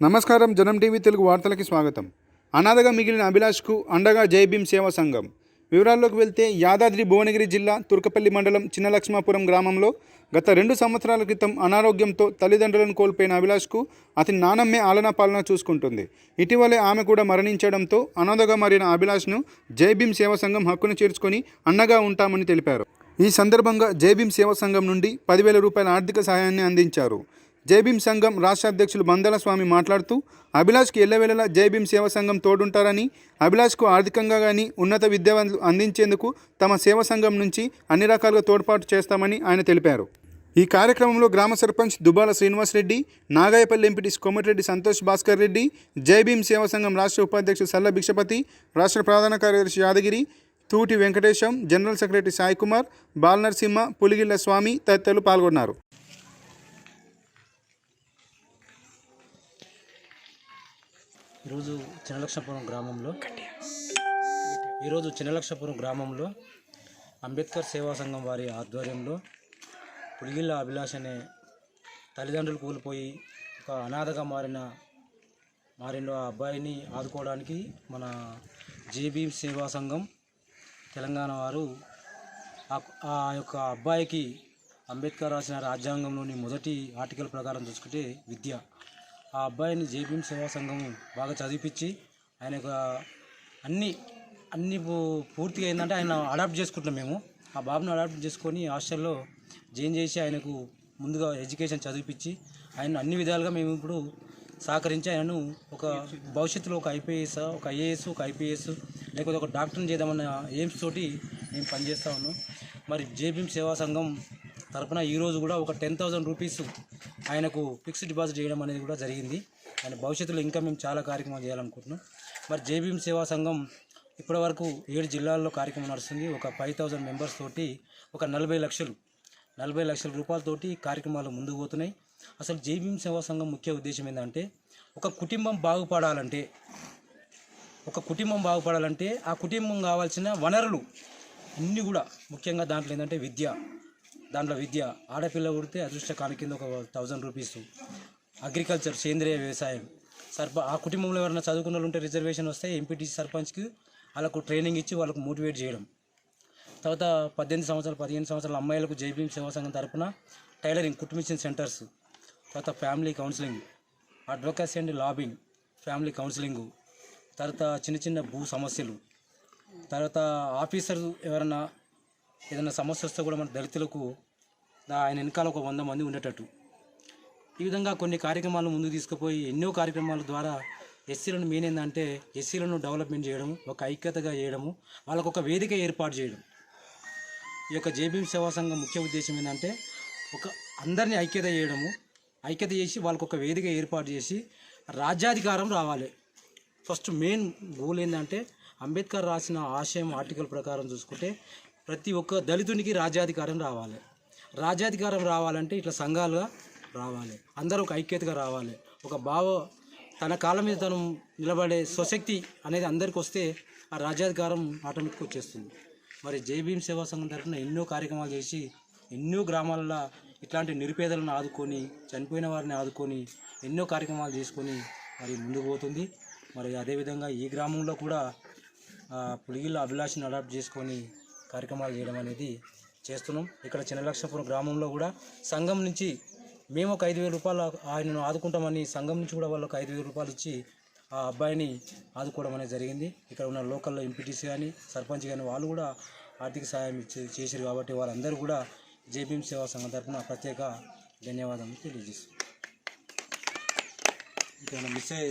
నమస్కారం జనం టీవీ తెలుగు వార్తలకి స్వాగతం. అనాథగా మిగిలిన అభిలాష్కు అండగా జై భీమ్ సేవా సంఘం. వివరాల్లోకి వెళ్తే యాదాద్రి భువనగిరి జిల్లా తుర్కపల్లి మండలం చిన్నలక్ష్మాపురం గ్రామంలో గత రెండు సంవత్సరాల క్రితం అనారోగ్యంతో తల్లిదండ్రులను కోల్పోయిన అభిలాష్కు అతని నానమ్మే ఆలనా పాలన చూసుకుంటుంది. ఇటీవలే ఆమె కూడా మరణించడంతో అనాథగా మారిన అభిలాష్ను జై భీమ్ సేవా సంఘం హక్కును చేర్చుకొని అండగా ఉంటామని తెలిపారు. ఈ సందర్భంగా జై భీమ్ సేవా సంఘం నుండి పదివేల రూపాయల ఆర్థిక సహాయాన్ని అందించారు. జైభీం సంఘం రాష్ట్ర అధ్యక్షులు బందల స్వామి మాట్లాడుతూ అభిలాష్కి ఎల్లవేళలా జైభీం సేవా సంఘం తోడుంటారని అభిలాష్కు ఆర్థికంగా కానీ ఉన్నత విద్య అందించేందుకు తమ సేవా సంఘం నుంచి అన్ని రకాలుగా తోడ్పాటు చేస్తామని ఆయన తెలిపారు. ఈ కార్యక్రమంలో గ్రామ సర్పంచ్ దుబాల శ్రీనివాసరెడ్డి నాగాయపల్లి ఎంపీటీ కోమటిరెడ్డి సంతోష్ భాస్కర్ రెడ్డి జైభీం సేవా సంఘం రాష్ట్ర ఉపాధ్యక్షుడు సల్ల భిక్షపతి రాష్ట్ర ప్రధాన కార్యదర్శి యాదగిరి తూటి వెంకటేశం జనరల్ సెక్రటరీ సాయికుమార్ బాలనరసింహ పులిగిళ్ళ స్వామి తదితరులు పాల్గొన్నారు. ఈరోజు చిన్నలక్ష్మపురం గ్రామంలో ఈరోజు చిన్నలక్ష్మపురం గ్రామంలో అంబేద్కర్ సేవా సంఘం వారి ఆధ్వర్యంలో పులిగిళ్ళ అభిలాష్ అనే తల్లిదండ్రులు కోల్పోయి ఒక అనాథగా మారిన మారిన ఆ అబ్బాయిని ఆదుకోవడానికి మన జేబీ సేవా సంఘం తెలంగాణ వారు ఆ- ఆ యొక్క అబ్బాయికి అంబేద్కర్ రాసిన రాజ్యాంగంలోని మొదటి ఆర్టికల్ ప్రకారం చూసుకుంటే విద్య. ఆ అబ్బాయిని జేబీఎం సేవా సంఘం బాగా చదివిపించి ఆయన యొక్క అన్ని అన్ని పూ- పూర్తిగా ఏంటంటే ఆయన అడాప్ట్ చేసుకుంటున్నాం మేము. ఆ బాబుని అడాప్ట్ చేసుకొని హాస్టల్లో జాయిన్ చేసి ఆయనకు ముందుగా ఎడ్యుకేషన్ చదివిపించి ఆయన అన్ని విధాలుగా మేము ఇప్పుడు సహకరించి ఆయనను ఒక భవిష్యత్తులో ఒక ఐపీఎస్ ఒక ఐఏఎస్ ఒక ఐపీఎస్ లేకపోతే ఒక డాక్టర్ని చేద్దామన్న ఎయిమ్స్ తోటి మేము పనిచేస్తా ఉన్నాం. మరి జేబీఎం సేవా సంఘం తరఫున ఈరోజు కూడా ఒక టెన్ థౌజండ్ రూపీస్ ఆయనకు ఫిక్స్డ్ డిపాజిట్ చేయడం అనేది కూడా జరిగింది. ఆయన భవిష్యత్తులో ఇంకా మేము చాలా కార్యక్రమాలు చేయాలనుకుంటున్నాం. మరి జేబీఎం సేవా సంఘం ఇప్పటి వరకు ఏడు జిల్లాల్లో కార్యక్రమం నడుస్తుంది. ఒక ఫైవ్ థౌజండ్ మెంబర్స్ తోటి ఒక నలభై లక్షలు నలభై లక్షల రూపాయలతోటి కార్యక్రమాలు ముందుకు పోతున్నాయి. అసలు జేబీఎం సేవా సంఘం ముఖ్య ఉద్దేశం ఏంటంటే ఒక కుటుంబం బాగుపడాలంటే ఒక కుటుంబం బాగుపడాలంటే ఆ కుటుంబం కావాల్సిన వనరులు అన్నీ కూడా ముఖ్యంగా దాంట్లో ఏంటంటే విద్య. దాంట్లో విద్య. ఆడపిల్ల పుడితే అదృష్ట కాని కింద ఒక థౌజండ్ రూపీస్ అగ్రికల్చర్ సేంద్రియ వ్యవసాయం. సర్ప ఆ కుటుంబంలో ఎవరైనా చదువుకున్న వాళ్ళు ఉంటే రిజర్వేషన్ వస్తే ఎంపీటీ సర్పంచ్కి వాళ్ళకు ట్రైనింగ్ ఇచ్చి వాళ్ళకు మోటివేట్ చేయడం. తర్వాత పద్దెనిమిది సంవత్సరాలు పదిహేను సంవత్సరాల అమ్మాయిలకు జైభీం సేవా సంఘం తరపున టైలరింగ్ కుటుంబిషన్ సెంటర్స్. తర్వాత family counselling. Advocacy and lobbying family counselling. తర్వాత చిన్న చిన్న భూ సమస్యలు. తర్వాత ఆఫీసర్ ఎవరైనా ఏదైనా సమస్య వస్తే కూడా మన దళితులకు ఆయన వెనకాల ఒక వంద మంది ఉండేటట్టు. ఈ విధంగా కొన్ని కార్యక్రమాలు ముందుకు తీసుకుపోయి ఎన్నో కార్యక్రమాల ద్వారా ఎస్సీలను మెయిన్ ఏంటంటే ఎస్సీలను డెవలప్మెంట్ చేయడం ఒక ఐక్యతగా చేయడము వాళ్ళకు ఒక వేదిక ఏర్పాటు చేయడం. ఈ యొక్క జేబీఎం సేవా సంఘం ముఖ్య ఉద్దేశం ఏంటంటే ఒక అందరినీ ఐక్యత చేయడము ఐక్యత చేసి వాళ్ళకు ఒక వేదిక ఏర్పాటు చేసి రాజ్యాధికారం రావాలి. ఫస్ట్ మెయిన్ గోల్ ఏంటంటే అంబేద్కర్ రాసిన ఆశయం ఆర్టికల్ ప్రకారం చూసుకుంటే ప్రతి ఒక్క దళితునికి రాజ్యాధికారం రావాలి. రాజ్యాధికారం రావాలంటే ఇట్లా సంఘాలుగా రావాలి. అందరూ ఒక ఐక్యతగా రావాలి. ఒక భావ తన కాళ్ళ మీద తను నిలబడే స్వశక్తి అనేది అందరికి వస్తే ఆ రాజ్యాధికారం ఆటోమేటిక్గా వచ్చేస్తుంది. మరి జై సేవా సంఘం తరఫున ఎన్నో కార్యక్రమాలు చేసి ఎన్నో గ్రామాలలో ఇట్లాంటి నిరుపేదలను ఆదుకొని చనిపోయిన వారిని ఆదుకొని ఎన్నో కార్యక్రమాలు చేసుకొని మరి ముందుకు పోతుంది. మరి అదేవిధంగా ఈ గ్రామంలో కూడా పులిగిల అభిలాషను అడాప్ట్ చేసుకొని కార్యక్రమాలు చేయడం అనేది చేస్తున్నాం. ఇక్కడ చిన్నలక్ష్మపురం గ్రామంలో కూడా సంఘం నుంచి మేము ఒక ఐదు వేల రూపాయలు ఆయనను ఆదుకుంటామని సంఘం నుంచి కూడా వాళ్ళకి ఐదు వేల రూపాయలు ఇచ్చి ఆ అబ్బాయిని ఆదుకోవడం అనేది జరిగింది. ఇక్కడ ఉన్న లోకల్లో ఎంపీటీసీ కానీ సర్పంచ్ కానీ వాళ్ళు కూడా ఆర్థిక సహాయం చేశారు కాబట్టి వాళ్ళందరూ కూడా జేబీఎం సేవా సంఘం తరఫున ప్రత్యేక ధన్యవాదాలు తెలియజేస్తాం ఇక్కడ మిస్ అయ్యే